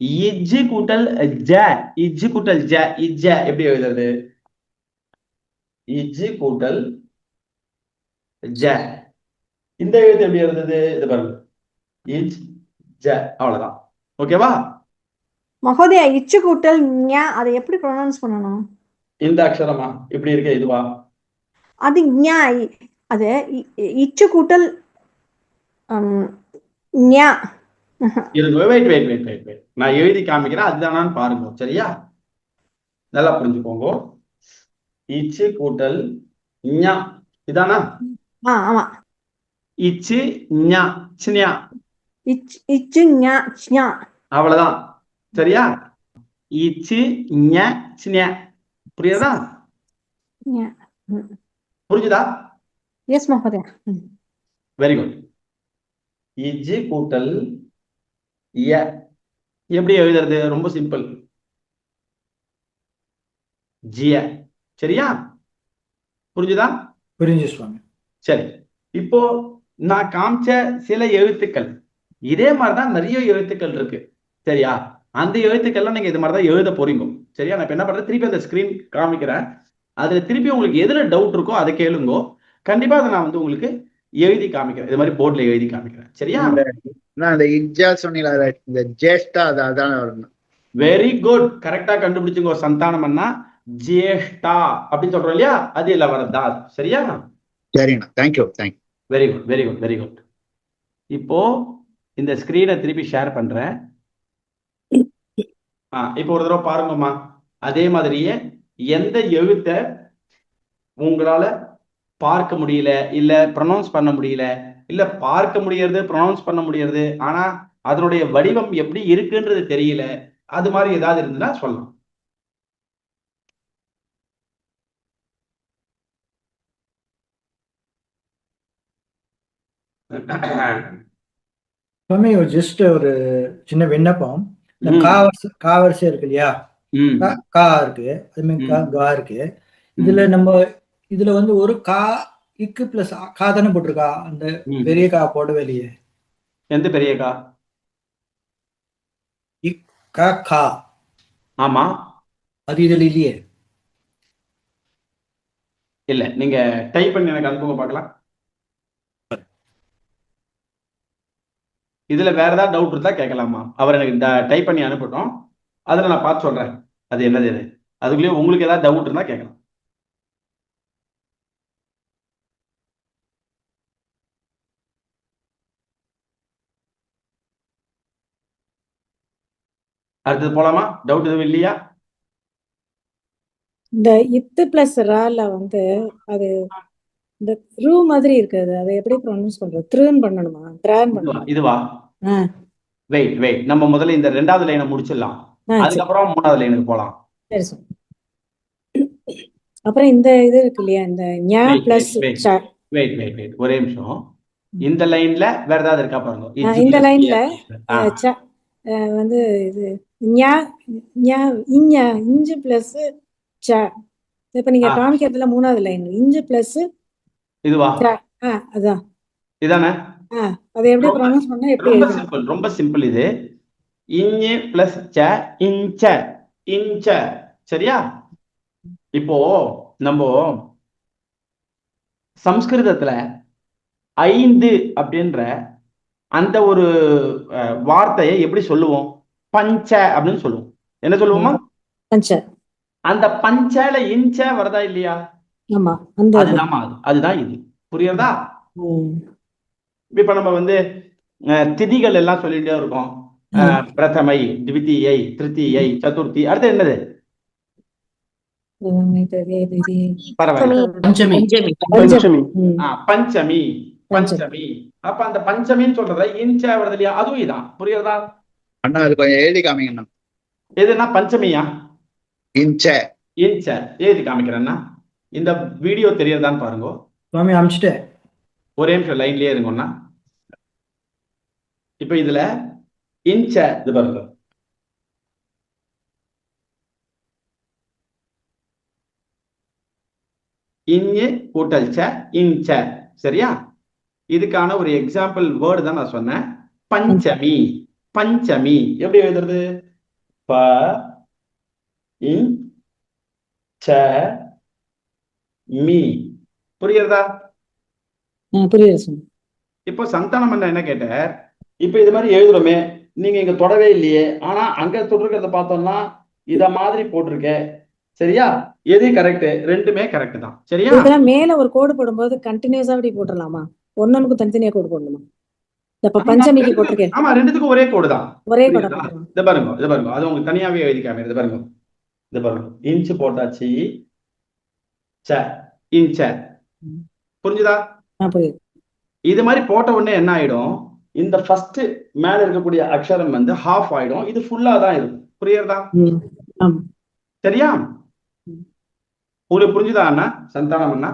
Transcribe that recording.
இஜ்ஜு கூட்டல் ஜ இஜ்ஜு கூட்டல் ஜ இஜ்ஜ எப்படி எழுதுறது? இஜ்ஜு கூட்டல் ஜ. இந்த எழுத்து எப்படி எழுதுறது? இது பாருங்க. இஜ் ஜ அவ்வளவுதான் ஓகேவா மகோதயா இச்சு கூட்டல் ஞா அதை எப்படி ப்ரொனவுன்ஸ் பண்ணணும்? இந்த அக்ஷரமா? இப்படி இருக்க இதுவா? அது ஞா இ- அது இச்சு கூட்டல் ஞா. இருங்க wait wait wait wait wait நான் எழுதி காமிக்கிறேன் அதுதானான்னு பாருங்க சரியா? நல்லா புரிஞ்சுக்கோங்க. இச்சு கூட்டல் ஞா இதானா? ஆமா. இச்சு ஞா சின்யா. இச் இச்சு ஞா ஞா அவ்வளவுதான். சரியா? இச்சு ஞ சின்யா. புரியுதா? புரிஞ்சுதா? எஸ் மகோதயா. வெரி குட் இஜ்ஜு கூட்டல் ய எப்படி எழுதுறது? ரொம்ப சிம்பிள் ஜிய. சரியா? புரிஞ்சுதா? புரிஞ்சு சுவாமி. சரி. இப்போ நான் காமிச்ச சில எழுத்துக்கள். இதே மாதிரிதான் நிறைய எழுத்துக்கள் இருக்கு. சரியா? அந்த எழுத்துக்கள்லாம் நீங்க இது மாதிரிதான் எழுத போறீங்க. சரியா? நான் இப்ப என்ன பண்றேன் திருப்பி அந்த ஸ்கிரீன் காமிக்கிறேன். அதுல திருப்பி உங்களுக்கு எதுல டவுட் இருக்கோ அதை கேளுங்கோ. கண்டிப்பா அதை நான் வந்து உங்களுக்கு எழுதி காமிக்கிறேன். இது மாதிரி போர்ட்ல எழுதி காமிக்கிறேன். சரியா? நான் இந்த இஜ்ஜா சொன்னீங்களா அது இந்த ஜேஷ்டா அது அதான வரணும் வெரி குட் கரெக்டா கண்டுபிடிச்சுங்க சந்தானம் அண்ணா ஜேஷ்டா அப்படின்னு சொல்றோம் இல்லையா? அது இல்ல வரதா சரியா? சரிண்ணா thank you thank you very good very good very good இப்போ இந்த ஸ்கிரீனை திருப்பி ஷேர் பண்றேன். ஆ இப்போ ஒரு தடவை பாருங்கம்மா. அதே மாதிரியே எந்த எழுத்தை உங்களால பார்க்க முடியல இல்ல ப்ரொனவுன்ஸ் பண்ண முடியல இல்ல பார்க்க முடியறது ப்ரொனவுன்ஸ் பண்ண முடியறது ஆனா அதனுடைய வடிவம் எப்படி இருக்குன்றது தெரியல. அது மாதிரி ஏதாவது இருந்ததுன்னா சொல்லலாம். சுவாமி ஜஸ்ட் ஒரு சின்ன விண்ணப்பம். இந்த ம். கா வரிசை கா வரிசை இருக்கு இல்லையா? கா இருக்கு. அது மாதிரி கா. கா இருக்கு. இதுல நம்ம இதுல வந்து ஒரு கா இக்கு பிளஸ் கா தானே போட்டிருக்கா? அந்த. பெரிய கா போடவே இல்லையே. எந்த பெரிய கா? கா கா. ஆமா. அது இதுல இல்லையே. இல்ல நீங்க டைப் பண்ணி எனக்கு அனுப்புங்க பார்க்கலாம். இதுல வேற ஏதாவது டவுட் இருந்தா கேட்கலாமா? அவர் எனக்கு இந்த டைப் பண்ணி அனுப்பட்டும். அதுல நான் பார்த்து சொல்றேன். அது என்னது இது? அதுக்குள்ளேயே உங்களுக்கு ஏதாவது டவுட் இருந்தா கேட்கலாம். அடுத்தது போலாமா? டவுட் எதுவும் இல்லையா? இந்த இத்து பிளஸ் ரால வந்து அது இந்த த்ரூ மாதிரி இருக்குது. அதை எப்படி ப்ரொனவுன்ஸ் பண்றது? த்ரூன்னு பண்ணணுமா? த்ரான் பண்ணணுமா? இதுவா? வெயிட் வெயிட் நம்ம முதல்ல இந்த ரெண்டாவது லைனை முடிச்சிடலாம். அதுக்கப்புறம் மூணாவது லைனுக்கு போலாம். சரி சரி. அப்புறம் இந்த இது இருக்கு இல்லையா? இந்த ஞா பிளஸ். வெயிட் வெயிட் வெயிட் ஒரே நிமிஷம். இந்த லைன்ல வேற ஏதாவது இருக்கா பாருங்க. இந்த லைன்ல வந்து இது ஞா ஞா இஞ்ச இஞ்சு பிளஸ் ச. இப்ப நீங்க ஆ. காமிக்கிறதுல மூணாவது லைன் இஞ்சு பிளஸ் இதுவா? ஆ அதான். இதானே? அதை எப்படி ப்ரொனவுன்ஸ் பண்ணா எப்படி ரொம்ப சிம்பிள் ரொம்ப சிம்பிள் இது. இஞ்சு பிளஸ் ச இஞ்ச இஞ்ச. சரியா? இப்போ நம்ம சம்ஸ்கிருதத்துல ஐந்து அப்படின்ற அந்த ஒரு வார்த்தையை எப்படி சொல்லுவோம்? பஞ்ச அப்படின்னு சொல்லுவோம். என்ன சொல்லுவோமா? பஞ்ச. அந்த பஞ்சல இஞ்ச வருதா இல்லையா. அதுதான் அது. அதுதான் இது. புரியுறதா. இப்ப நம்ம வந்து திதிகள் எல்லாம் சொல்லிட்டே இருக்கோம். அஹ், பிரதமை திவிதியை திருத்தியை சதுர்த்தி. அடுத்து என்னது? பஞ்சமி. பஞ்சமி. பஞ்சமி. அப்ப அந்த பஞ்சமின்னு சொல்றத இன்ச்ச வருது இல்லையா? அதுவும் இதான். புரியுறதா அண்ணா அது கொஞ்சம் எழுதி காமிங்கண்ணா எதுனா பஞ்சமியா? இன்ச்ச. இன்ச்ச. எழுதி காமிக்கிறேன்னா இந்த வீடியோ தெரியறதான்னு பாருங்க. சுவாமி அமிச்சிட்டேன். ஒரே நிமிஷம் லைன்லயே இருங்கண்ணா இப்ப இதுல இன்ச்ச இது பாருங்க. இஞ்சு கூட்டல் ச இன்ச்ச. சரியா? இதுக்கான ஒரு எக்ஸாம்பிள் வேர்டு தான் நான் சொன்னேன். பஞ்சமி. பஞ்சமி. எப்படி எழுதுறது? ப ச மீ. புரியுறதா புரியுது இப்போ சந்தானம் அண்ணா என்ன கேட்டார்? இப்போ இது மாதிரி எழுதுறோமே நீங்க இங்க தொடவே இல்லையே ஆனா அங்க தொட்டிருக்கிறத பார்த்தோம்னா இத மாதிரி போட்டிருக்க. சரியா? எது கரெக்ட் ரெண்டுமே கரெக்ட் தான். சரியா? மேல ஒரு கோடு போடும்போது கண்டினியூஸா அப்படி போட்டுடலாமா ஒன்னொன்னுக்கு தனித்தனியா கோடு போடணுமா? இந்த இப்ப பஞ்சமிக்கு போட்டிருக்கேன். ஆமா ரெண்டுத்துக்கும் ஒரே கோடு தான். ஒரே கோடை இது பாருங்க இது பாருங்க. அது உங்களுக்கு தனியாவே எழுதி காமி இது பாருங்க. இது பாருங்க. இன்ச் போட்டாச்சு. ச இன்ச்ச. புரிஞ்சுதா? ஆ புரியுது. இது மாதிரி போட்ட உடனே என்ன ஆயிடும்? இந்த ஃபர்ஸ்ட் மேல இருக்கக்கூடிய அக்ஷரம் வந்து ஹாஃப் ஆயிடும். இது ஃபுல்லா தான் இருக்கும். புரியுறதா சரியா. உங்களுக்கு புரிஞ்சுதா அண்ணா? சந்தானம் அண்ணா?